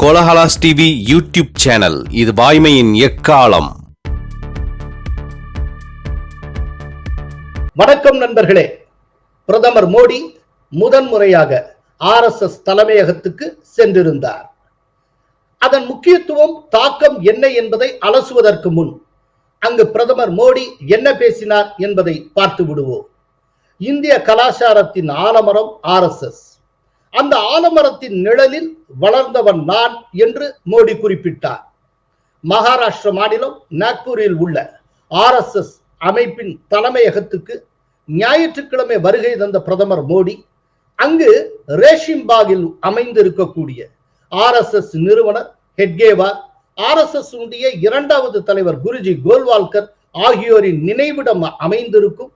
Kolahalas TV YouTube channel. இது வாய்மையின் எக்காலம். வணக்கம் நண்பர்களே. பிரதமர் மோடி முதன்முறையாக ஆர்எஸ்எஸ் தலைமையகத்துக்கு சென்றிருந்தார். அதன் முக்கியத்துவம் தாக்கம் என்ன என்பதை அலசுவதற்கு முன் அங்கு பிரதமர் மோடி என்ன பேசினார் என்பதை பார்த்து விடுவோம். இந்திய கலாச்சாரத்தின் ஆலமரம் ஆர்எஸ்எஸ் அந்த ஆலமரத்தின் நிழலில் வளர்ந்தவன் நான் என்று மோடி குறிப்பிட்டார். மகாராஷ்டிர மாநிலம் நாக்பூரில் உள்ள ஆர்எஸ்எஸ் அமைப்பின் தலைமையகத்துக்கு ஞாயிற்றுக்கிழமை வருகை தந்த பிரதமர் மோடி அங்கு ரேஷிம்பாகில் அமைந்திருக்கக்கூடிய ஆர்எஸ்எஸ் நிறுவனர் ஹெட்கேவார் ஆர்எஸ்எஸ் உடைய இரண்டாவது தலைவர் குருஜி கோல்வால்கர் ஆகியோரின் நினைவிடம் அமைந்திருக்கும்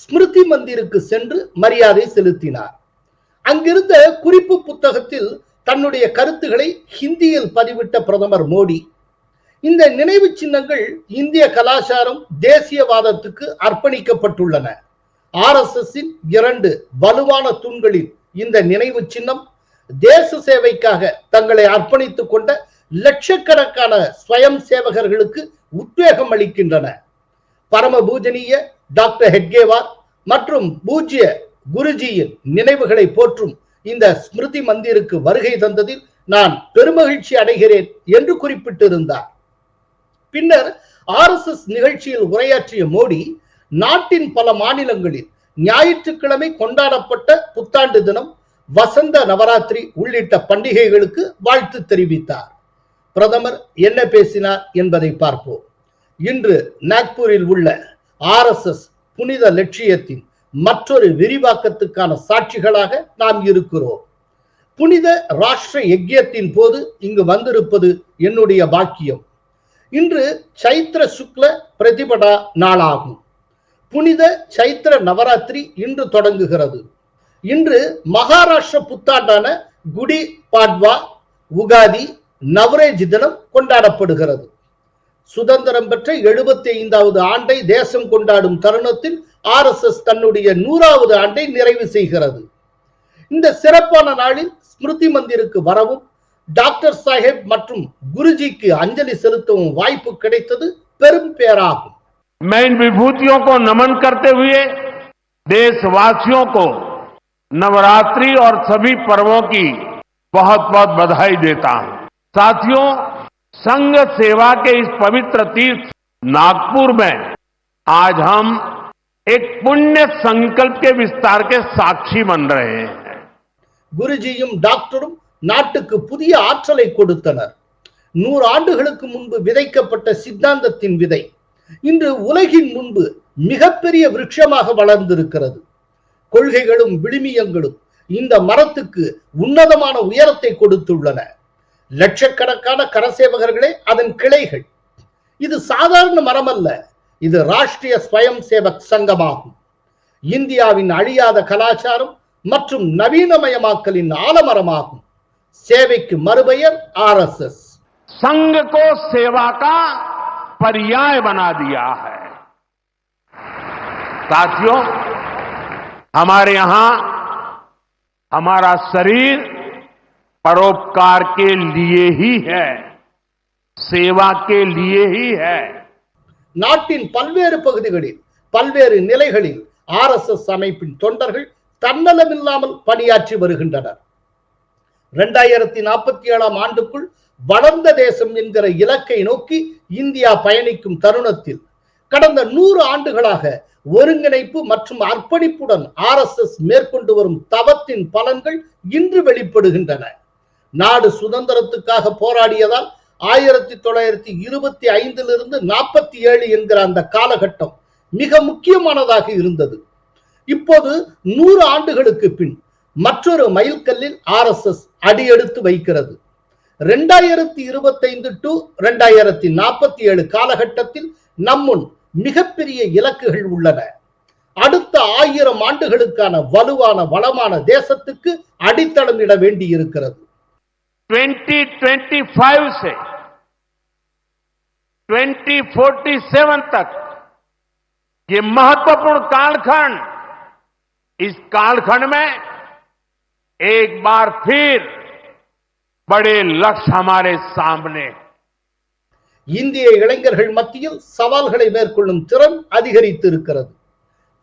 ஸ்மிருதி மந்திருக்கு சென்று மரியாதை செலுத்தினார். அங்கிருந்த குறிப்பு புத்தகத்தில் தன்னுடைய கருத்துக்களை ஹிந்தியில் பதிவிட்ட பிரதமர் மோடி. இந்த நினைவு சின்னங்கள் இந்திய கலாச்சாரம் தேசியவாதத்துக்கு அர்ப்பணிக்கப்பட்டுள்ளன. ஆர் எஸ் எஸ் இரண்டு வலுவான தூண்களில் இந்த நினைவு சின்னம் தேச சேவைக்காக தங்களை அர்ப்பணித்துக் கொண்ட லட்சக்கணக்கான ஸ்வயம் சேவகர்களுக்கு உத்வேகம் அளிக்கின்றன. பரம பூஜனீய டாக்டர் ஹெட்கேவார் மற்றும் பூஜ்ய குருஜியின் நினைவுகளை போற்றும் இந்த ஸ்மிருதி மந்திருக்கு வருகை தந்ததில் நான் பெருமகிழ்ச்சி அடைகிறேன் என்று குறிப்பிட்டிருந்தார். பின்னர் ஆர் எஸ் எஸ் நிகழ்ச்சியில் உரையாற்றிய மோடி நாட்டின் பல மாநிலங்களில் ஞாயிற்றுக்கிழமை கொண்டாடப்பட்ட புத்தாண்டு தினம் வசந்த நவராத்திரி உள்ளிட்ட பண்டிகைகளுக்கு வாழ்த்து தெரிவித்தார். பிரதமர் என்ன பேசினார் என்பதை பார்ப்போம். இன்று நாக்பூரில் உள்ள ஆர் எஸ் எஸ் புனித லட்சியத்தின் மற்றொரு விரிவாக்கத்துக்கான சாட்சிகளாக நாம் இருக்கிறோம். புனித ராஷ்டிர யஜ்யத்தின் போது இங்கு வந்திருப்பது என்னுடைய பாக்கியம். இன்று சைத்திர சுக்ல பிரதிபடா நாளாகும். புனித சைத்திர நவராத்திரி இன்று தொடங்குகிறது. இன்று மகாராஷ்டிர புத்தாண்டான குடி பாட்வா உகாதி நவரேஜ் தினம் கொண்டாடப்படுகிறது. சுதந்திரம் பெற்ற எழுபத்தி ஐந்தாவது ஆண்டை தேசம் கொண்டாடும் தருணத்தில் ஆர்எஸ்எஸ் தன்னுடைய நூறாவது ஆண்டை நிறைவு செய்கிறது இந்த சிறப்பான நாளில் ஸ்மிருதி மந்திருக்கு வரவும் டாக்டர் சாஹேப் மற்றும் குருஜிக்கு அஞ்சலி செலுத்தவும் வாய்ப்பு கிடைத்தது பெரும் பேராகும் मैं इन विभूतियों को नमन करते हुए देशवासियों को नवरात्रि और सभी पर्वों की बहुत बहुत बधाई देता हूं साथियों संघ सेवा के इस पवित्र तीर्थ नागपुर में आज हम एक पुण्य संकल्प के विस्तार के साक्षी बन रहे हैं குருஜியும் டாக்டரும் நாட்டுக்கு புதிய ஆற்றலை கொடுத்தனர் நூறு ஆண்டுகளுக்கு முன்பு விதைக்கப்பட்ட சித்தாந்தத்தின் விதை இன்று உலகின் முன்பு மிகப்பெரிய விருட்சமாக வளர்ந்திருக்கிறது கொள்கைகளும் விழுமியங்களும் இந்த மரத்துக்கு உன்னதமான உயரத்தை கொடுத்துள்ளன லட்சக்கணக்கான கரசேவகர்களே அதன் கிளைகள் இது சாதாரண மரம் அல்ல இது ராஷ்டிரிய ஸ்வயம் சேவக் சங்கமாகும் இந்தியாவின் அழியாத கலாச்சாரம் மற்றும் நவீனமயமாக்கலின் ஆலமரமாகும் சேவைக்கு மறுபெயர் ஆர்எஸ்எஸ் संघ को सेवा का पर्याय बना दिया है साथियों हमारे यहां हमारा शरीर परोपकार के लिए ही है सेवा के लिए ही है நாட்டின் பல்வேறு பகுதிகளில் பல்வேறு நிலைகளில் ஆர்எஸ்எஸ் அமைப்பின் தொண்டர்கள் தன்னலமில்லாமல் பணியாற்றி வருகின்றனர் இரண்டாயிரத்தி நாற்பத்தி ஏழாம் ஆண்டுக்குள் வளர்ந்த தேசம் என்கிற இலக்கை நோக்கி இந்தியா பயணிக்கும் தருணத்தில் கடந்த நூறு ஆண்டுகளாக ஒருங்கிணைப்பு மற்றும் அர்ப்பணிப்புடன் ஆர்எஸ்எஸ் மேற்கொண்டு வரும் தவத்தின் பலன்கள் இன்று வெளிப்படுகின்றன நாடு சுதந்திரத்துக்காக போராடியதால் ஆயிரத்தி தொள்ளாயிரத்தி இருபத்தி ஐந்திலிருந்து நாற்பத்தி ஏழு என்கிற அந்த காலகட்டம் மிக முக்கியமானதாக இருந்தது. இப்போது நூறு ஆண்டுகளுக்கு பின் மற்றொரு மைல்கல்லில் ஆர்எஸ்எஸ் அடியெடுத்து வைக்கிறது. ரெண்டாயிரத்தி இருபத்தைந்து டு ரெண்டாயிரத்தி நாற்பத்தி ஏழு காலகட்டத்தில் நம்முன் மிகப்பெரிய இலக்குகள் உள்ளன. அடுத்த ஆயிரம் ஆண்டுகளுக்கான வலுவான வளமான தேசத்துக்கு அடித்தளம் இட வேண்டி இருக்கிறது 2025 से 2047 तक ये महत्वपूर्ण कालखंड इस कालखंड में एक बार फिर बड़े लक्ष्य हमारे सामने हैं। இந்திய இளைஞர்கள் மத்தியில் சவால்களை மேற்கொள்ளும் திறன் அதிகரித்து இருக்கிறது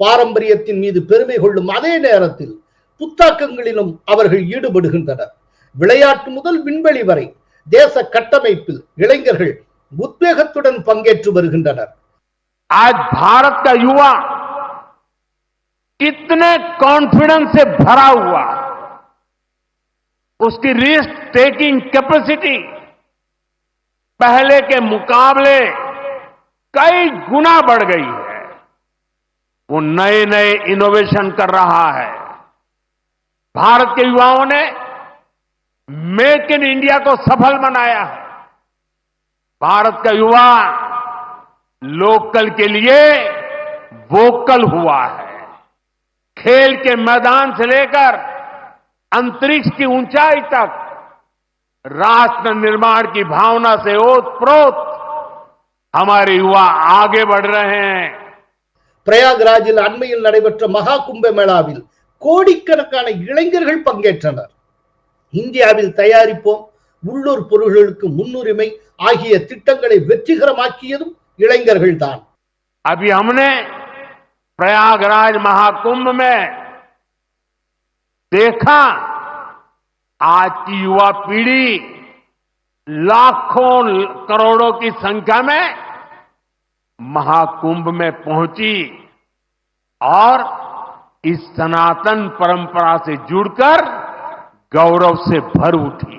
பாரம்பரியத்தின் மீது பெருமை கொள்ளும் அதே நேரத்தில் புத்தாக்கங்களிலும் அவர்கள் ஈடுபடுகின்றனர் விளையாட்டு முதல் விண்வெளி வரை தேச கட்டமைப்பில் இளைஞர்கள் உத்வேகத்துடன் பங்கேற்று வருகின்றனர் आज भारत का युवा कितने कॉन्फिडेंस से भरा हुआ है। उसकी रिस्क टेकिंग कैपेसिटी पहले के मुकाबले कई गुना बढ़ गई है वो नए नए इनोवेशन कर रहा है भारत के युवाओं ने मेक इन इंडिया को सफल बनाया है भारत का युवा लोकल के लिए वोकल हुआ है खेल के मैदान से लेकर अंतरिक्ष की ऊंचाई तक राष्ट्र निर्माण की भावना से ओतप्रोत हमारे युवा आगे बढ़ रहे हैं பிரயாக்ராஜில் அண்மையில் நடைபெற்ற மகா கும்ப மேளாவில் கோடிக்கணக்கான இளைஞர்கள் பங்கேற்றனர் இந்தியாவில் தயாரிப்போம் உள்ளூர் பொருள்களுக்கு முன்னுரிமை ஆகிய திட்டங்களை வெற்றிகரமாக்கியதும் இளைஞர்கள் தான் अभी हमने प्रयागराज महाकुंभ में देखा आज की युवा पीढ़ी लाखों करोड़ों की संख्या में महाकुंभ में पहुंची और इस सनातन परंपरा से जुड़कर गौरव से भर उठी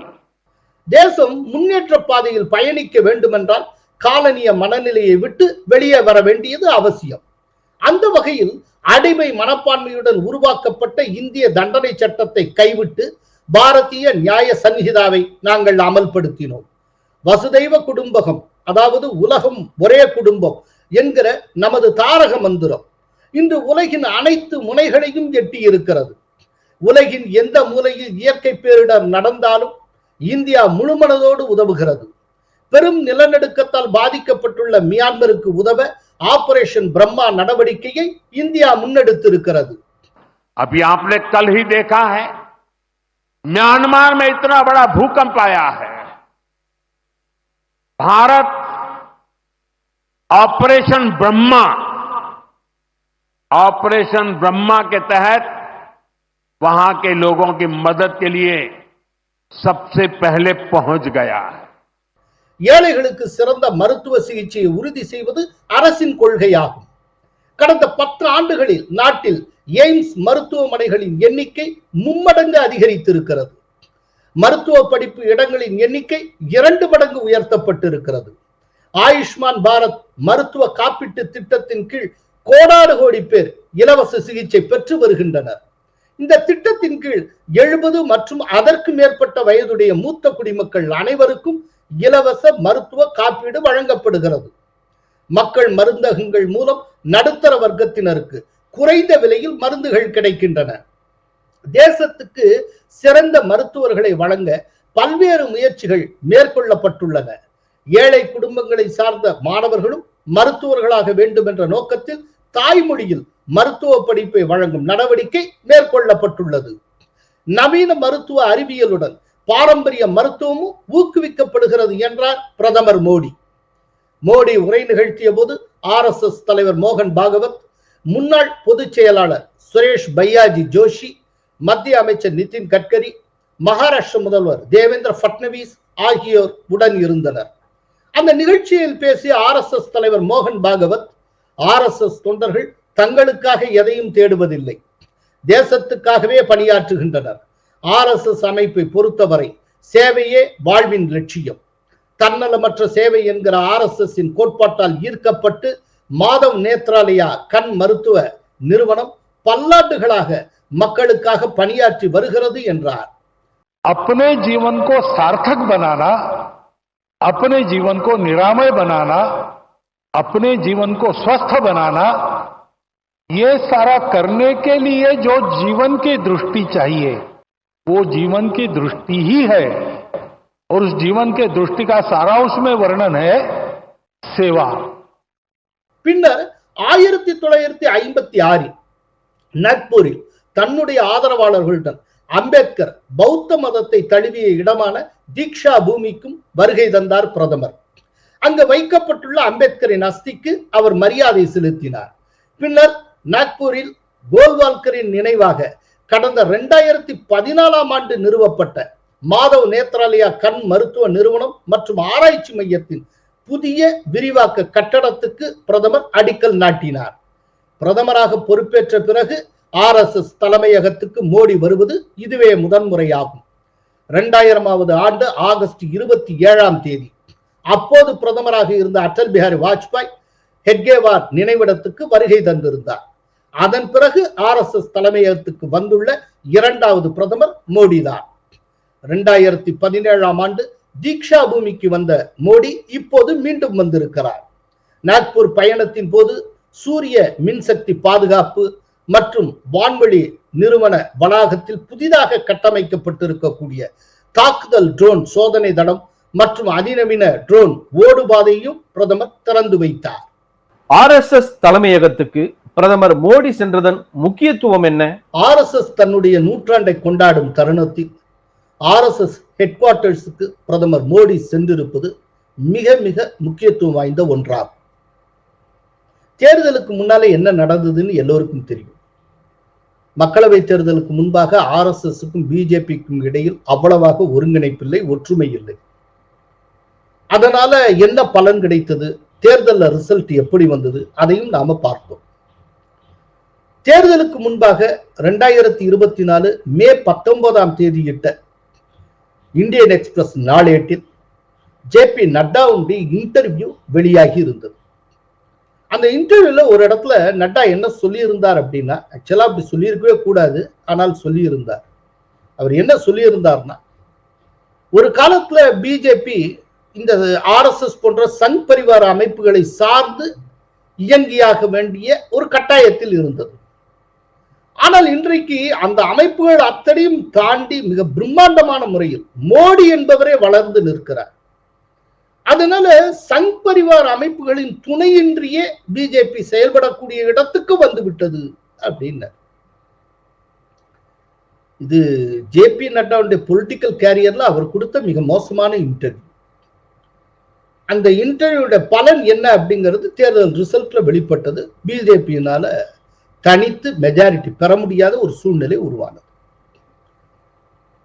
தேசம் முன்னேற்ற பாதையில் பயணிக்க வேண்டுமென்றால் காலனிய மனநிலையை விட்டு வெளியே வர வேண்டியது அவசியம் அந்த வகையில் அடிமை மனப்பான்மையுடன் உருவாக்கப்பட்ட இந்திய தண்டனை சட்டத்தை கைவிட்டு பாரதிய நியாய சன்ஹிதாவை நாங்கள் அமல்படுத்தினோம் வசுதைவ குடும்பகம் அதாவது உலகம் ஒரே குடும்பம் என்கிற நமது தாரக மந்திரம் இன்று உலகின் அனைத்து முனைகளையும் எட்டி இருக்கிறது உலகின் எந்த மூலையில் இயற்கை பேரிடர் நடந்தாலும் இந்தியா முழுமனதோடு உதவுகிறது பெரும் நிலநடுக்கத்தால் பாதிக்கப்பட்டுள்ள மியான்மருக்கு உதவ ஆபரேஷன் பிரம்மா நடவடிக்கையை இந்தியா முன்னெடுத்திருக்கிறது अभी आपने कल ही देखा है म्यांमार में इतना बड़ा भूकंप आया है भारत ऑपरेशन ब्रह्मा ऑपरेशन ब्रह्मा के तहत वहां के लोगों की मदद के लिए सबसे पहले पहुंच गया है ஏழைகளுக்கு சிறந்த மருத்துவ சிகிச்சையை உறுதி செய்வது அரசின் கொள்கையாகும் கடந்த பத்து ஆண்டுகளில் நாட்டில் எய்ம்ஸ் மருத்துவமனைகளின் எண்ணிக்கை மும்மடங்கு அதிகரித்திருக்கிறது மருத்துவ படிப்பு இடங்களின் எண்ணிக்கை இரண்டு மடங்கு உயர்த்தப்பட்டிருக்கிறது ஆயுஷ்மான் பாரத் மருத்துவ காப்பீட்டு திட்டத்தின் கீழ் கோடாடு கோடி பேர் இலவச சிகிச்சை பெற்று வருகின்றனர் இந்த திட்டத்தின் கீழ் எழுபது மற்றும் அதற்கு மேற்பட்ட வயதுடைய மூத்த குடிமக்கள் அனைவருக்கும் இலவச மருத்துவ காப்பீடு வழங்கப்படுகிறது. மக்கள் மருந்தகங்கள் மூலம் நடுத்தர வர்க்கத்தினருக்கு குறைந்த விலையில் மருந்துகள் கிடைக்கின்றன. தேசத்துக்கு சிறந்த மருத்துவர்களை வழங்க பல்வேறு முயற்சிகள் மேற்கொள்ளப்பட்டுள்ளன. ஏழை குடும்பங்களை சார்ந்த மாணவர்களும் மருத்துவர்களாக வேண்டும் என்ற நோக்கத்தில் தாய்மொழியில் மருத்துவ படிப்பை வழங்கும் நடவடிக்கை மேற்கொள்ளப்பட்டுள்ளது. நவீன மருத்துவ அறிவியலுடன் பாரம்பரிய மருத்துவமும் ஊக்குவிக்கப்படுகிறது என்றார் பிரதமர் மோடி. மோடி உரை நிகழ்த்திய போது ஆர் எஸ் எஸ் தலைவர் மோகன் பாகவத் முன்னாள் பொதுச் செயலாளர் சுரேஷ் பையாஜி ஜோஷி மத்திய அமைச்சர் நிதின் கட்கரி மகாராஷ்டிர முதல்வர் தேவேந்திர பட்னவிஸ் ஆகியோர் உடன் இருந்தனர். அந்த நிகழ்ச்சியில் பேசிய ஆர் எஸ் எஸ் தலைவர் மோகன் பாகவத் ஆர் எஸ் எஸ் தொண்டர்கள் தங்களுக்காக எதையும் தேடுவதில்லை தேசத்துக்காகவே பணியாற்றுகின்றனர் ஆர் எஸ் எஸ் அமைப்பை பொறுத்தவரை சேவையே வாழ்வின் லட்சியம் தன்னலமற்ற சேவை என்கிற ஆர் எஸ் எஸ் கோட்பாட்டால் ஈர்க்கப்பட்டு மாதவ் நேத்ராலயா கண் மருத்துவ நிறுவனம் பல்லாண்டுகளாக மக்களுக்காக பணியாற்றி வருகிறது என்றார் अपने जीवन को सार्थक बनाना अपने जीवन को निरामय बनाना अपने जीवन को स्वस्थ बनाना ये सारा करने के लिए जो जीवन की दृष्टि चाहिए वो जीवन की दृष्टि ही है और उस जीवन के दृष्टि का सारा उसमें वर्णन है सेवा பின்னர் ஆயிரத்தி தொள்ளாயிரத்தி ஐம்பத்தி ஆறில் நாக்பூரில் தன்னுடைய ஆதரவாளர்களுடன் அம்பேத்கர் பௌத்த மதத்தை தழுவிய இடமான தீக்ஷா பூமிக்கும் வருகை தந்தார் பிரதமர் அங்கு வைக்கப்பட்டுள்ள அம்பேத்கரின் அஸ்திக்கு அவர் மரியாதை செலுத்தினார். பின்னர் நாக்பூரில் கோல்வால்கரின் நினைவாக கடந்த இரண்டாயிரத்தி பதினாலாம் ஆண்டு நிறுவப்பட்ட மாதவ் நேத்ராலயா கண் மருத்துவ நிறுவனம் மற்றும் ஆராய்ச்சி மையத்தின் புதிய விரிவாக்க கட்டடத்துக்கு பிரதமர் அடிக்கல் நாட்டினார். பிரதமராக பொறுப்பேற்ற பிறகு ஆர் எஸ் எஸ் தலைமையகத்துக்கு மோடி வருவது இதுவே முதன்முறையாகும். இரண்டாயிரமாவது ஆண்டு ஆகஸ்ட் இருபத்தி ஏழாம் தேதி. அப்போது பிரதமராக இருந்த அடல் பிஹாரி வாஜ்பாய் ஹெட்கேவார் நினைவிடத்துக்கு வருகை தந்திருந்தார். அதன் பிறகு ஆர் எஸ் எஸ் தலைமையகத்துக்கு வந்துள்ள இரண்டாவது பிரதமர் மோடி தான் இரண்டாயிரத்தி பதினேழாம் ஆண்டு தீக்ஷா பூமிக்கு வந்த மோடி இப்போது மீண்டும் வந்திருக்கிறார். நாக்பூர் பயணத்தின் போது சூரிய மின்சக்தி பாதுகாப்பு மற்றும் வான்வெளி நிறுவன வளாகத்தில் புதிதாக கட்டமைக்கப்பட்டிருக்கக்கூடிய தாக்குதல் ட்ரோன் சோதனை தடம் மற்றும் அதிநவீன ட்ரோன் ஓடுபாதையும் பிரதமர் திறந்து வைத்தார். ஆர்எஸ்எஸ் தலைமையகத்துக்கு பிரதமர் மோடி சென்றதன் முக்கியத்துவம் என்ன? ஆர்எஸ்எஸ் தன்னுடைய நூற்றாண்டை கொண்டாடும் தருணத்தில் ஆர்எஸ்எஸ் ஹெட் குவார்ட்டர்ஸுக்கு பிரதமர் மோடி சென்றிருப்பது மிக மிக முக்கியத்துவம் வாய்ந்த ஒன்றாகும். தேர்தலுக்கு முன்னாலே என்ன நடந்ததுன்னு எல்லோருக்கும் தெரியும். மக்களவை தேர்தலுக்கு முன்பாக ஆர்எஸ்எஸ்க்கும் பிஜேபிக்கும் இடையில் அவ்வளவாக ஒருங்கிணைப்பில்லை ஒற்றுமை இல்லை. அதனால என்ன பலன் கிடைத்தது? தேர்தல்ல ரிசல்ட் எப்படி வந்தது? அதையும் நாம பார்த்தோம் தேர்தலுக்கு முன்பாக ரெண்டாயிரத்தி இருபத்தி நாலு மே பத்தொன்பதாம் தேதியிட்ட இந்தியன் எக்ஸ்பிரஸ் நாளேட்டில் ஜே பி நட்டாவுடைய இன்டர்வியூ வெளியாகி இருந்தது. அந்த இன்டர்வியூல ஒரு இடத்துல நட்டா என்ன சொல்லியிருந்தார் அப்படின்னா ஆக்சுவலா அப்படி சொல்லியிருக்கவே கூடாது ஆனால் சொல்லியிருந்தார். அவர் என்ன சொல்லியிருந்தார்னா ஒரு காலத்துல பிஜேபி இந்த ஆர்எஸ்எஸ் போன்ற சங் பரிவார அமைப்புகளை சார்ந்து இயங்கியாக வேண்டிய ஒரு கட்டாயத்தில் இருந்தது. ஆனால் இன்றைக்கு அந்த அமைப்புகள் அத்தனையும் தாண்டி மிக பிரம்மாண்டமான முறையில் மோடி என்பவரே வளர்ந்து நிற்கிறார். அதனால சங் பரிவார் அமைப்புகளின் துணையின்றியே பிஜேபி செயல்படக்கூடிய இடத்துக்கு வந்து விட்டது அப்படின்னு இது ஜே பி நட்டாவுடைய பொலிட்டிக்கல் கேரியர்ல அவர் கொடுத்த மிக மோசமான இன்டர்வியூ அந்த இன்டர்வியூட பலன் என்ன அப்படிங்கிறது தேர்தல் ரிசல்ட்ல வெளிப்பட்டது. பிஜேபியினால தனித்து மெஜாரிட்டி பெற முடியாத ஒரு சூழ்நிலை உருவானது.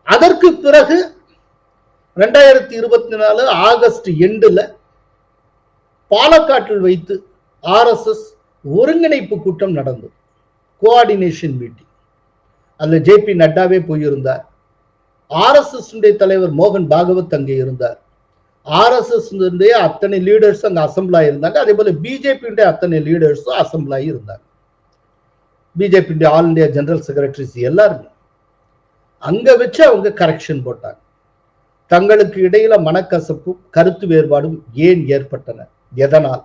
அதற்கு பிறகு ரெண்டாயிரத்தி இருபத்தி நாலு ஆகஸ்ட் எண்டுல பாலக்காட்டில் வைத்து ஆர்எஸ்எஸ் ஒருங்கிணைப்பு கூட்டம் நடந்தது. கோஆர்டினேஷன் மீட்டிங் அதுல ஜே பி நட்டாவே போயிருந்தார். ஆர்எஸ்எஸ் தலைவர் மோகன் பாகவத் அங்கே இருந்தார். ஆர்எஸ்எஸ்லேருந்தே அத்தனை லீடர்ஸ் அங்க அசம்பிள் ஆயிருந்தாங்க. அதே போல பிஜேபி அத்தனை லீடர்ஸும் assemble ஆகியிருந்தாங்க BJP all India general secretaries எல்லாருமே. அங்க வச்சு அவங்க கரெக்ஷன் போட்டாங்க. தங்களுக்கு இடையில மனக்கசப்பும் கருத்து வேறுபாடும் ஏன் ஏற்பட்டன? எதனால்?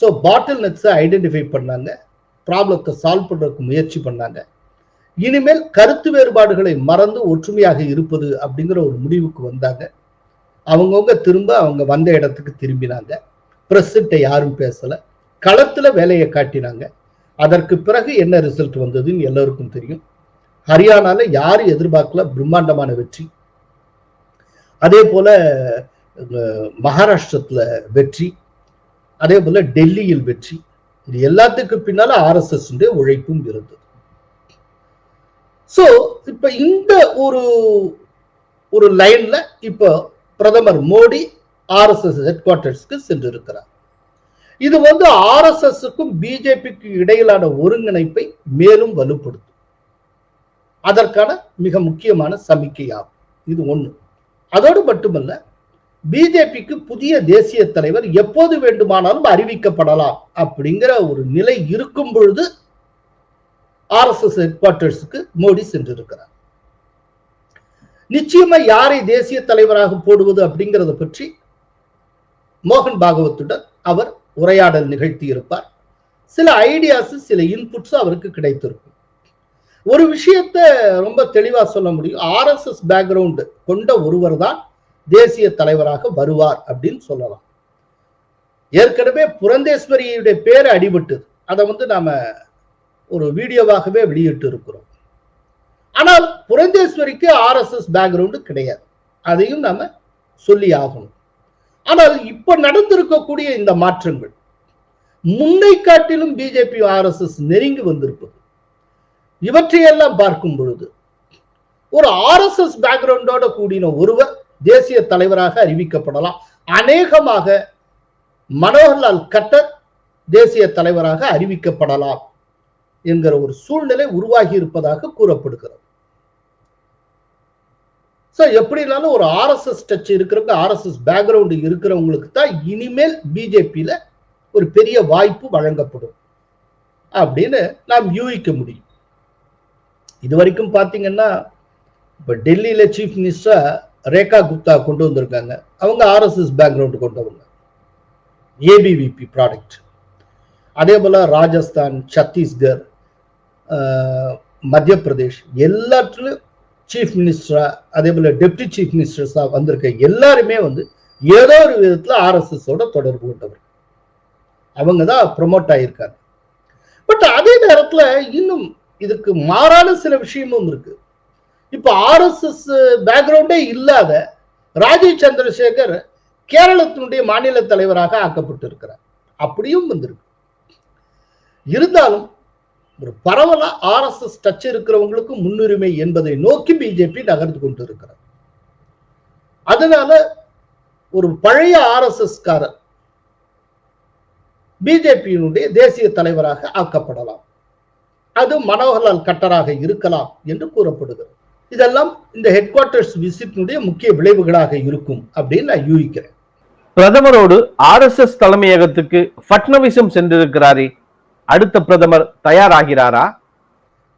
ஸோ பாட்டில் நெக்ஸை ஐடென்டிஃபை பண்ணாங்க. ப்ராப்ளத்தை சால்வ் பண்றதுக்கு முயற்சி பண்ணாங்க. இனிமேல் கருத்து வேறுபாடுகளை மறந்து ஒற்றுமையாக இருப்பது அப்படிங்கிற ஒரு முடிவுக்கு வந்தாங்க. அவங்கவுங்க திரும்ப அவங்க வந்த இடத்துக்கு திரும்பினாங்க. பிரசிட்ட யாரும் பேசல. களத்துல வேலையை காட்டினாங்க. அதற்கு பிறகு என்ன ரிசல்ட் வந்ததுன்னு எல்லோருக்கும் தெரியும். ஹரியானால யாரும் எதிர்பார்க்கல பிரம்மாண்டமான வெற்றி. அதே போல மகாராஷ்டிரத்துல வெற்றி. அதே போல டெல்லியில் வெற்றி. இது எல்லாத்துக்கு பின்னால ஆர்எஸ்எஸ் உழைப்பும் இருந்தது. சோ இப்ப இந்த ஒரு ஒரு லைன்ல இப்போ பிரதமர் மோடி ஆர்எஸ்எஸ் ஹெட் குவார்டர்ஸ்க்கு சென்றிருக்கிறார். இது வந்து ஆர்எஸ்எஸ்க்கும் பிஜேபிக்கு இடையிலான ஒருங்கிணைப்பை மேலும் வலுப்படுத்தும். அதற்கான மிக முக்கியமான சமிக்கையாகும். இது ஒண்ணு. அதோடு மட்டுமல்ல பிஜேபிக்கு புதிய தேசிய தலைவர் எப்போது வேண்டுமானாலும் அறிவிக்கப்படலாம் அப்படிங்கிற ஒரு நிலை இருக்கும் பொழுது ஆர்எஸ்எஸ் ஹெட் குவார்டர்ஸுக்கு மோடி சென்றிருக்கிறார். நிச்சயமா யாரை தேசிய தலைவராக போடுவது அப்படிங்கிறத பற்றி மோகன் பாகவத்துடன் அவர் உரையாடல் நிகழ்த்தி இருப்பார் சில ஐடியாஸ் சில இன்புட்ஸ் அவருக்கு கிடைத்திருக்கும். ஒரு விஷயத்த ரொம்ப தெளிவா சொல்ல முடியும். ஆர்எஸ்எஸ் பேக்ரவுண்ட் கொண்ட ஒருவர் தான் தேசிய தலைவராக வருவார் அப்படின்னு சொல்லலாம். ஏற்கனவே புரந்தேஸ்வரியுடைய பேர் அடிபட்டது. அதை வந்து நாம ஒரு வீடியோவாகவே வெளியிட்டு இருக்கிறோம் ஆனால் புரந்தேஸ்வரிக்கு ஆர்எஸ்எஸ் பேக்ரவுண்டு கிடையாது. அதையும் நாம சொல்லி ஆகணும். ஆனால் இப்ப நடந்திருக்கக்கூடிய இந்த மாற்றங்கள் முன்னை காட்டிலும் பிஜேபி ஆர்எஸ்எஸ் நெருங்கி வந்திருப்பது இவற்றையெல்லாம் பார்க்கும் பொழுது ஒரு ஆர்எஸ்எஸ் பேக்ரவுண்டோட கூடின ஒருவர் தேசிய தலைவராக அறிவிக்கப்படலாம். அநேகமாக மனோகர்லால் கட்டர் தேசிய தலைவராக அறிவிக்கப்படலாம் என்கிற ஒரு சூழ்நிலை உருவாகி இருப்பதாக கூறப்படுகிறது. ஸோ எப்படினாலும் ஒரு ஆர்எஸ்எஸ் டச் இருக்கிறவங்க ஆர்எஸ்எஸ் பேக்ரவுண்டு இருக்கிறவங்களுக்கு தான் இனிமேல் பிஜேபியில் ஒரு பெரிய வாய்ப்பு வழங்கப்படும். அப்படின்னு நாம் யூகிக்க முடியும். இது வரைக்கும் பார்த்தீங்கன்னா இப்போ டெல்லியில் சீஃப் மினிஸ்டராக ரேகா குப்தா கொண்டு வந்திருக்காங்க. அவங்க ஆர்எஸ்எஸ் பேக்ரவுண்ட் கொண்டவங்க. ஏபிவிபி ப்ராடக்ட் அதே போல் ராஜஸ்தான் சத்தீஸ்கர் மத்திய பிரதேஷ் எல்லாத்துலேயும் சீஃப் மினிஸ்டரா அதே போல டெப்டி சீஃப் மினிஸ்டர்ஸா வந்திருக்க எல்லாருமே வந்து ஏதோ ஒரு விதத்துல ஆர்எஸ்எஸோட தொடர்பு கொண்டவர். அவங்க தான் ப்ரொமோட் ஆயிருக்காங்க பட் அதே நேரத்துல இன்னும் இதுக்கு மாறான சில விஷயமும் இருக்கு. இப்ப ஆர்எஸ்எஸ் பேக்ரவுண்டே இல்லாத ராஜீவ் சந்திரசேகர் கேரளத்தினுடைய மாநில தலைவராக ஆக்கப்பட்டு இருக்கிறார் அப்படியும் வந்திருக்கு. இருந்தாலும் ஒரு பரவலா ஆர்எஸ்எஸ் டச் இருக்கிறவங்களுக்கு முன்னுரிமை என்பதை நோக்கி பிஜேபி நகர்ந்து கொண்டு அதனால ஒரு பழைய ஆர்எஸ்எஸ் காரர் பிஜேபியினுடைய தேசிய தலைவராக ஆக்கப்படலாம். அது மனோகர்லால் கட்டராக இருக்கலாம் என்று கூறப்படுகிறது. இதெல்லாம் இந்த ஹெட் குவார்டர்ஸ் விசிட்டினுடைய முக்கிய விளைவுகளாக இருக்கும் அப்படின்னு நான் யூகிக்கிறேன். பிரதமரோடு ஆர்எஸ்எஸ் தலைமையகத்துக்கு பட்னவிசம் சென்றிருக்கிறாரே. அடுத்த பிரதமர் தயாராகிறாரா?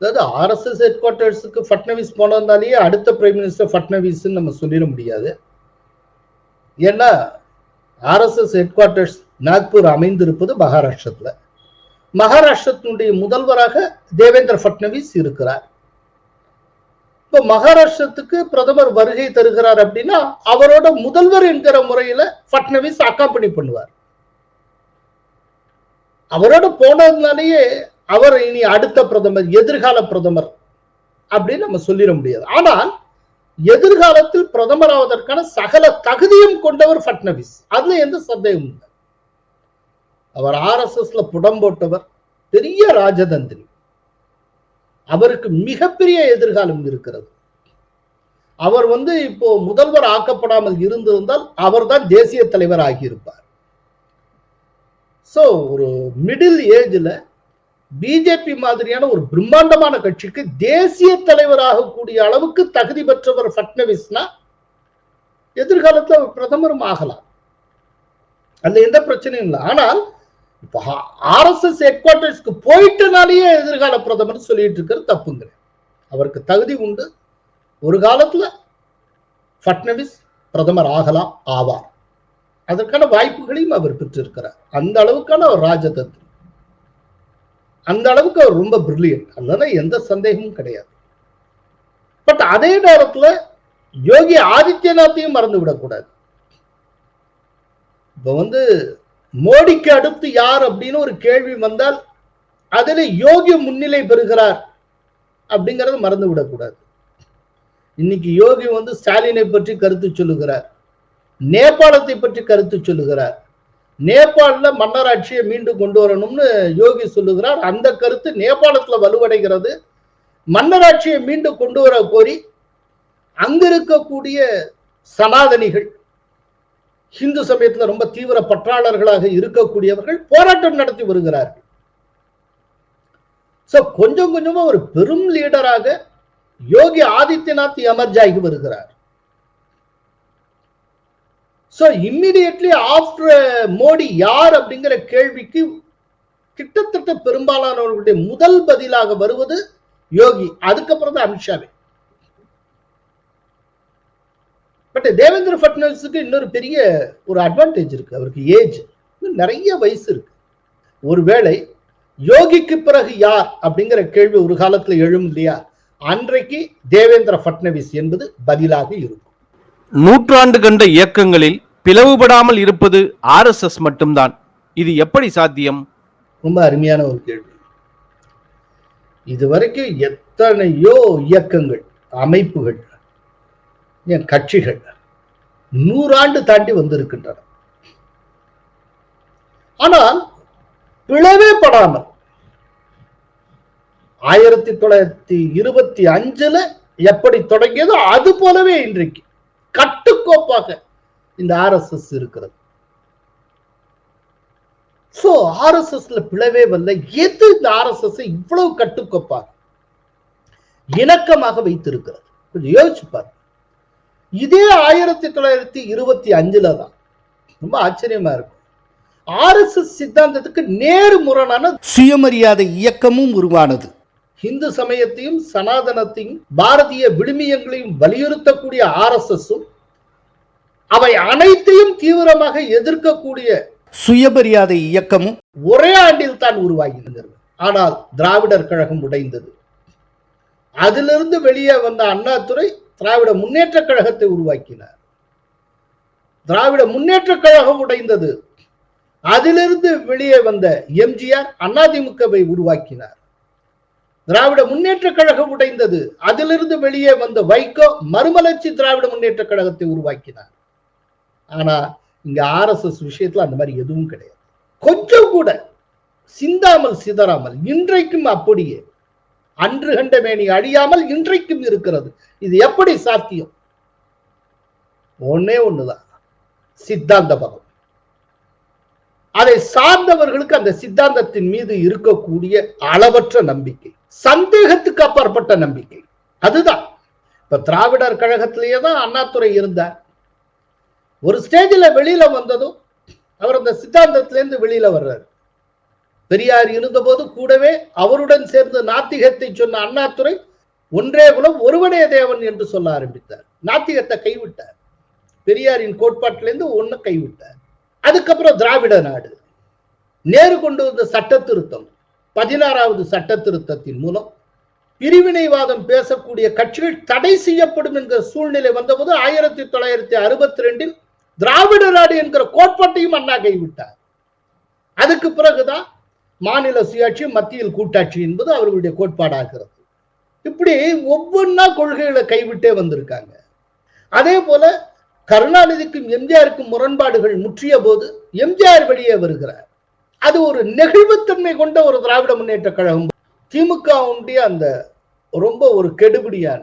அதாவது ஆர்எஸ்எஸ் ஹெட் குவார்டர்ஸுக்கு ஃபட்னவிஸ் போனதுனாலேயே அடுத்த பிரைம் மினிஸ்டர் ஃபட்னவிஸ் நம்ம சொல்லிட முடியாது. ஏன்னா ஆர்எஸ்எஸ் ஹெட் குவார்டர்ஸ் நாக்பூர் அமைந்திருப்பது மகாராஷ்டிரத்துல. மகாராஷ்டிரத்தினுடைய முதல்வராக தேவேந்திர ஃபட்னவிஸ் இருக்கிறார். இப்போ மகாராஷ்டிரத்துக்கு பிரதமர் வருகை தருகிறார் அப்படின்னா அவரோட முதல்வர் என்கிற முறையில ஃபட்னவிஸ் அக்காம்பனி பண்ணுவார். அவரோட போனதுனாலேயே அவர் இனி அடுத்த பிரதமர் எதிர்கால பிரதமர் அப்படின்னு நம்ம சொல்லிட முடியாது. ஆனால் எதிர்காலத்தில் பிரதமர் ஆவதற்கான சகல தகுதியும் கொண்டவர் பட்னவிஸ் அதுல எந்த சந்தேகமும் இல்லை. அவர் ஆர்எஸ்எஸ்ல புடம் போட்டவர் பெரிய ராஜதந்திரி. அவருக்கு மிகப்பெரிய எதிர்காலம் இருக்கிறது. அவர் வந்து இப்போ முதல்வர் ஆக்கப்படாமல் இருந்திருந்தால் அவர்தான் தேசிய தலைவர் ஆகியிருப்பார். சோ ஒரு மிடில் ஏஜ்ல பிஜேபி மாதிரியான ஒரு பிரம்மாண்டமான கட்சிக்கு தேசிய தலைவராக கூடிய அளவுக்கு தகுதி பெற்றவர் ஃபட்னவிஸ்னா எதிர்காலத்துல அவர் பிரதமரும் ஆகலாம். அதுல எந்த பிரச்சனையும் இல்லை. ஆனால் இப்போ ஆர்எஸ்எஸ் ஹெட் குவார்டர்ஸ்க்கு போயிட்டனாலேயே எதிர்கால பிரதமர் சொல்லிட்டு இருக்கிறது தப்புங்க அவருக்கு தகுதி உண்டு. ஒரு காலத்துல ஃபட்னவிஸ் பிரதமர் ஆகலாம் ஆவார். அதற்கான வாய்ப்புகளையும் அவர் பெற்றிருக்கிறார். அந்த அளவுக்கான ஒரு ராஜதந்திரி அந்த அளவுக்கு அவர் ரொம்ப பிரில்லியன்ட் அதனால எந்த சந்தேகமும் கிடையாது. பட் அதே நேரத்துல யோகி ஆதித்யநாத்தையும் மறந்து விடக்கூடாது. இப்ப வந்து மோடிக்கு அடுத்து யார் அப்படின்னு ஒரு கேள்வி வந்தால் அதில் யோகி முன்னிலை பெறுகிறார் அப்படிங்கறத மறந்து விடக்கூடாது. இன்னைக்கு யோகி வந்து ஸ்டாலினை பற்றி கருத்து சொல்லுகிறார். நேபாளத்தை பற்றி கருத்து சொல்லுகிறார். நேபாளில் மன்னராட்சியை மீண்டும் கொண்டு வரணும்னு யோகி சொல்லுகிறார். அந்த கருத்து நேபாளத்துல வலுவடைகிறது. மன்னராட்சியை மீண்டும் கொண்டு வர கோரி அங்க இருக்கக்கூடிய சனாதனிகள் இந்து சமயத்துல ரொம்ப தீவிர பற்றாளர்களாக இருக்கக்கூடியவர்கள் போராட்டம் நடத்தி வருகிறார்கள். சோ கொஞ்சம் கொஞ்சமா ஒரு பெரும் லீடராக யோகி ஆதித்யநாத் எமர்ஜ் ஆகி வருகிறார். ஸோ இம்மிடியட்லி ஆஃப்டர் மோடி யார் அப்படிங்கிற கேள்விக்கு கிட்டத்தட்ட பெரும்பாலானவர்களுடைய முதல் பதிலாக வருவது யோகி அதுக்கப்புறம் தான் அமித்ஷாவே பட் தேவேந்திர பட்னவிஸுக்கு இன்னொரு பெரிய ஒரு அட்வான்டேஜ் இருக்கு. அவருக்கு ஏஜ் நிறைய வயசு இருக்கு. ஒருவேளை யோகிக்கு பிறகு யார் அப்படிங்கிற கேள்வி ஒரு காலத்துல எழும் இல்லையா? அன்றைக்கு தேவேந்திர பட்னவிஸ் என்பது பதிலாக இருக்கும். நூற்றாண்டு கண்ட இயக்கங்களில் பிளவுபடாமல் இருப்பது ஆர்எஸ்எஸ் மட்டும்தான். இது எப்படி சாத்தியம்? ரொம்ப அருமையான ஒரு கேள்வி. இதுவரைக்கும் எத்தனையோ இயக்கங்கள் அமைப்புகள் என் கட்சிகள் நூறாண்டு தாண்டி வந்திருக்கின்றன. ஆனால் பிளவே படாமல் ஆயிரத்தி தொள்ளாயிரத்தி இருபத்தி அஞ்சுல எப்படி தொடங்கியதோ அது போலவே இன்றைக்கு கட்டுக்கோப்பாக இந்த ஆர்எஸ்எஸ் இருக்கிறது. ஸோ ஆர்எஸ்எஸ்ல பிளவே வரல. எது இந்த ஆர்எஸ்எஸ் இவ்வளவு கட்டுக்கோப்பாக? இணக்கமாக வைத்திருக்கிறது. கொஞ்சம் யோசிச்சுப்பார் இதே ஆயிரத்தி தொள்ளாயிரத்தி இருபத்தி அஞ்சுல தான். ரொம்ப ஆச்சரியமா இருக்கும். ஆர்எஸ்எஸ் சித்தாந்தத்துக்கு நேர் முரணான சுயமரியாதை இயக்கமும் உருவானது. இந்து சமயத்தையும் சனாதனத்தையும் பாரதிய விழுமியங்களையும் வலியுறுத்தக்கூடிய ஆர்எஸ்எஸும் அவை அனைத்தையும் தீவிரமாக எதிர்க்கக்கூடிய சுயமரியாதை இயக்கமும் ஒரே ஆண்டில் தான் உருவாகியிருந்தது. ஆனால் திராவிடர் கழகம் உடைந்தது. அதிலிருந்து வெளியே வந்த அண்ணாதுரை திராவிட முன்னேற்ற கழகத்தை உருவாக்கினார். திராவிட முன்னேற்ற கழகம் உடைந்தது. அதிலிருந்து வெளியே வந்த எம்ஜிஆர் அதிமுகவை உருவாக்கினார். திராவிட முன்னேற்ற கழகம் உடைந்தது. அதிலிருந்து வெளியே வந்த வைகோ மறுமலர்ச்சி திராவிட முன்னேற்ற கழகத்தை உருவாக்கினார். ஆனா இங்க ஆர்எஸ்எஸ் விஷயத்துல அந்த மாதிரி எதுவும் கிடையாது. கொஞ்சம் கூட சிந்தாமல் சிதறாமல் இன்றைக்கும் அப்படியே அன்று கண்ட மேனி அழியாமல் இன்றைக்கும் இருக்கிறது. இது எப்படி சாத்தியம்? ஒன்னே ஒண்ணுதான். சித்தாந்த பலம் அதை சார்ந்தவர்களுக்கு அந்த சித்தாந்தத்தின் மீது இருக்கக்கூடிய அளவற்ற நம்பிக்கை சந்தேகத்துக்கு அப்பாற்பட்ட நம்பிக்கை. அதுதான். இப்ப திராவிடர் கழகத்திலேயே தான் அண்ணாதுரை இருந்தார். ஒரு ஸ்டேஜில் வெளியில வந்ததும் அவர் அந்த சித்தாந்தத்திலேருந்து வெளியில வர்றாரு. பெரியார் இருந்தபோது கூடவே அவருடன் சேர்ந்து நாத்திகத்தை சொன்ன அண்ணாதுரை ஒன்றே குலம் ஒருவனே தேவன் என்று சொல்ல ஆரம்பித்தார். நாத்திகத்தை கைவிட்டார். பெரியாரின் கோட்பாட்டிலேருந்து ஒன்று கைவிட்டார். அதுக்கப்புறம் திராவிட நாடு. நேரு கொண்டு வந்த சட்ட திருத்தம் பதினாறாவது சட்ட திருத்தத்தின் மூலம் பிரிவினைவாதம் பேசக்கூடிய கட்சிகள் தடை செய்யப்படும் என்ற சூழ்நிலை வந்தபோது ஆயிரத்தி தொள்ளாயிரத்தி அறுபத்தி ரெண்டில் திராவிட நாடு என்கிற கோட்பாட்டையும் அண்ணா கைவிட்டார். அதுக்கு பிறகுதான் மாநில சுயாட்சி மத்தியில் கூட்டாட்சி என்பது அவர்களுடைய கோட்பாடாகிறது. இப்படி ஒவ்வொன்றா கொள்கைகளை கைவிட்டே வந்திருக்காங்க. அதே போல கருணாநிதிக்கும் எம்ஜிஆருக்கும் முரண்பாடுகள் முற்றிய போது எம்ஜிஆர் வெளியே வருகிறார். அது ஒரு நெகிழ்வுத்தன்மை கொண்ட ஒரு திராவிட முன்னேற்ற கழகம். திமுக உண்டிய அந்த ரொம்ப ஒரு கெடுபிடியான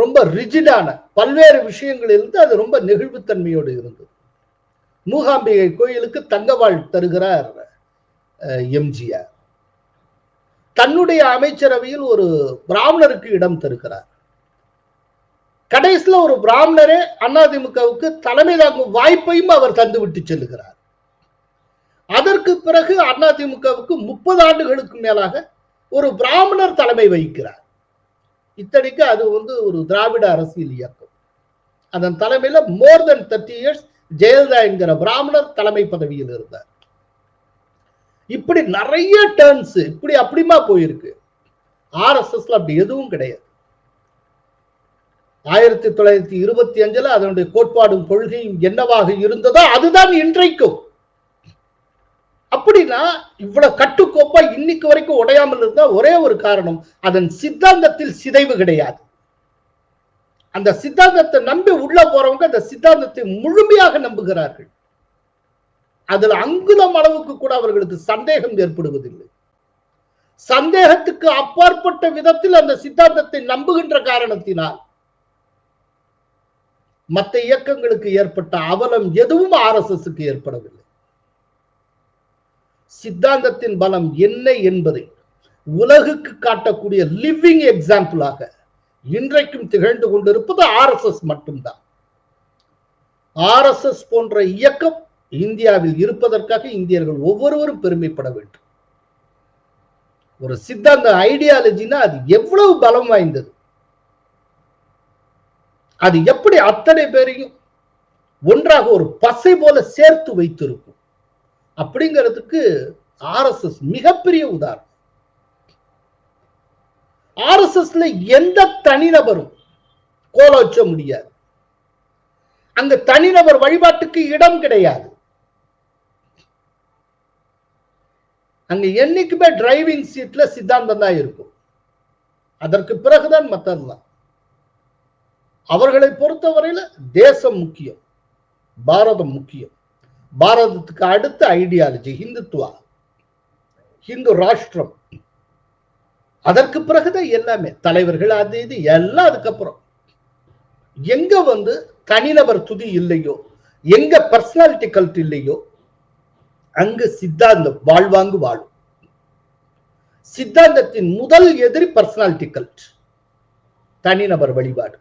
ரொம்ப ரிஜிடான பல்வேறு விஷயங்களிலிருந்து அது ரொம்ப நெகிழ்வுத்தன்மையோடு இருந்தது. மூகாம்பிகை கோயிலுக்கு தங்கவாள் தருகிறார் எம்ஜிஆர். தன்னுடைய அமைச்சரவையில் ஒரு பிராமணருக்கு இடம் தருகிறார். கடைசியில் ஒரு பிராமணரே அதிமுகவுக்கு தலைமை தாங்கும் வாய்ப்பையும் அவர் தந்துவிட்டு செல்லுகிறார் அதற்கு பிறகு அதிமுகவுக்கு முப்பது ஆண்டுகளுக்கு மேலாக ஒரு பிராமணர் தலைமை வகிக்கிறார். இத்தனைக்கு அது வந்து ஒரு திராவிட அரசியல் இயக்கம். அதன் தலைமையில more than thirty years Jayalalithaa என்கிற பிராமணர் தலைமை பதவியில் இருந்தார். இப்படி நிறைய டேர்ன்ஸ் இப்படி அப்படிமா போயிருக்கு. ஆர்எஸ்எஸ்ல அப்படி எதுவும் கிடையாது. ஆயிரத்தி தொள்ளாயிரத்தி இருபத்தி அஞ்சுல அதனுடைய கோட்பாடும் கொள்கையும் என்னவாக இருந்ததோ அதுதான் இன்றைக்கும். அப்படின்னா இவ்வளவு கட்டுக்கோப்பா இன்னைக்கு வரைக்கும் உடையாமல் இருந்தா ஒரே ஒரு காரணம் அதன் சித்தாந்தத்தில் சிதைவு கிடையாது. அந்த சித்தாந்தத்தை நம்பி உள்ள போறவங்க அந்த சித்தாந்தத்தை முழுமையாக நம்புகிறார்கள். அதுல அங்குலம் அளவுக்கு கூட அவர்களுக்கு சந்தேகம் ஏற்படுவதில்லை. சந்தேகத்துக்கு அப்பாற்பட்ட விதத்தில் அந்த சித்தாந்தத்தை நம்புகின்ற காரணத்தினால் மற்ற இயக்கங்களுக்கு ஏற்பட்ட அவலம் எதுவும் ஆர்எஸ்எஸ்க்கு ஏற்படவில்லை. சித்தாந்தத்தின் பலம் என்ன என்பதை உலகுக்கு காட்டக்கூடிய லிவிங் எக்ஸாம்பிளாக இன்றைக்கும் திகழ்ந்து கொண்டிருப்பது ஆர்எஸ்எஸ் மட்டும்தான். ஆர்எஸ்எஸ் போன்ற இயக்கம் இந்தியாவில் இருப்பதற்காக இந்தியர்கள் ஒவ்வொருவரும் பெருமைப்பட வேண்டும். ஒரு சித்தாந்த ஐடியாலஜினா அது எவ்வளவு பலம் வாய்ந்தது? அது எப்படி அத்தனை பேரையும் ஒன்றாக ஒரு பசை போல சேர்த்து வைத்திருக்கும்? அப்படிங்கிறதுக்கு ஆர்எஸ்எஸ் மிகப்பெரிய உதாரணம். ஆர்எஸ்எஸ்ல எந்த தனிநபரும் கோலோச்ச முடியாது. அங்க தனிநபர் வழிபாட்டுக்கு இடம் கிடையாது. அங்க என்னைக்குமே டிரைவிங் சீட்ல சித்தாந்தம் தான் இருக்கும். அதற்கு பிறகுதான் மத்ததெல்லாம். அவர்களை பொறுத்தவரையில தேசம் முக்கியம். பாரதம் முக்கியம். பாரதத்துக்கு அடுத்த ஐடியாலஜி ஹிந்துத்துவா? ஹிந்து ராஷ்டிரம். அதற்கு பிறகுதான் எல்லாமே. தலைவர்கள் அது இது எல்லாம் அதுக்கப்புறம். எங்க வந்து தனிநபர் துதி இல்லையோ எங்க பர்சனாலிட்டி கல்ட் இல்லையோ அங்கு சித்தாந்தம் வாழ்வாங்கு வாழும். சித்தாந்தத்தின் முதல் எதிரி பர்சனாலிட்டி கல்ட் தனிநபர் வழிபாடு.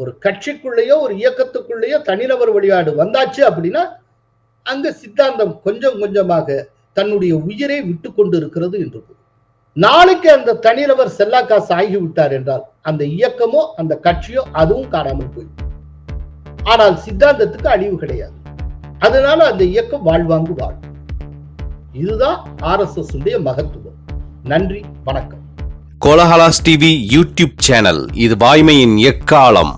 ஒரு கட்சிக்குள்ளேயோ ஒரு இயக்கத்துக்குள்ளேயோ தனிநபர் வழிபாடு வந்தாச்சு அப்படின்னா அங்க சித்தாந்தம் கொஞ்சம் கொஞ்சமாக தன்னுடைய உயிரை விட்டு கொண்டு இருக்கிறது என்று நாளைக்கு அந்த தனிநபர் செல்லா காசு ஆகிவிட்டார் என்றால் அந்த இயக்கமோ அந்த கட்சியோ அதுவும் காணாமல் போயிடும். ஆனால் சித்தாந்தத்துக்கு அழிவு கிடையாது. அதனால அந்த இயக்கம் வாழ்வாங்கு வாழும் இதுதான் ஆர் எஸ் எஸ் உடைய மகத்துவம். நன்றி வணக்கம். கோலஹலாஸ் டிவி யூடியூப் சேனல் இது வாய்மையின் எக்காலம்.